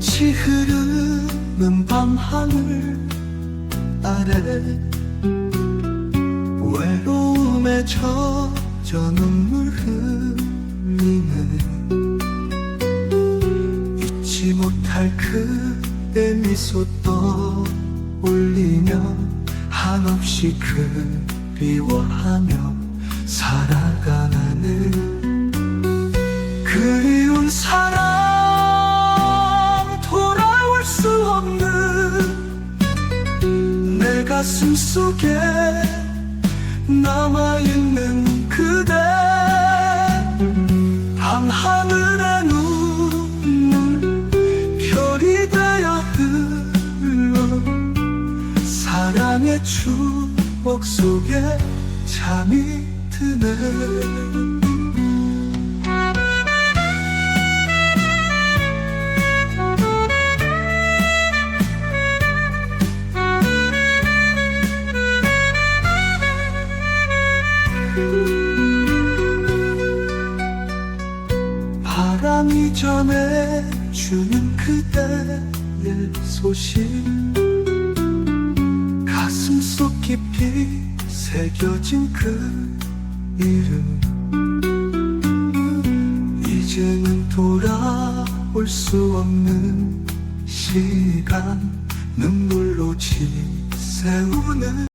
천천히 흐르는 밤하늘 아래 외로움에 젖어 눈물 흘리네. 잊지 못할 그대 미소 떠올리며 한없이 그리워하며 살아가는 없는 내 가슴 속에 남아있는 그대. 밤하늘의 눈물 별이 되어 흘러 사랑의 추억 속에 잠이 드네 바람이 전해주는 그대의 소식. 가슴 속 깊이 새겨진 그 이름. 이제는 돌아올 수 없는 시간. 눈물로 지새우는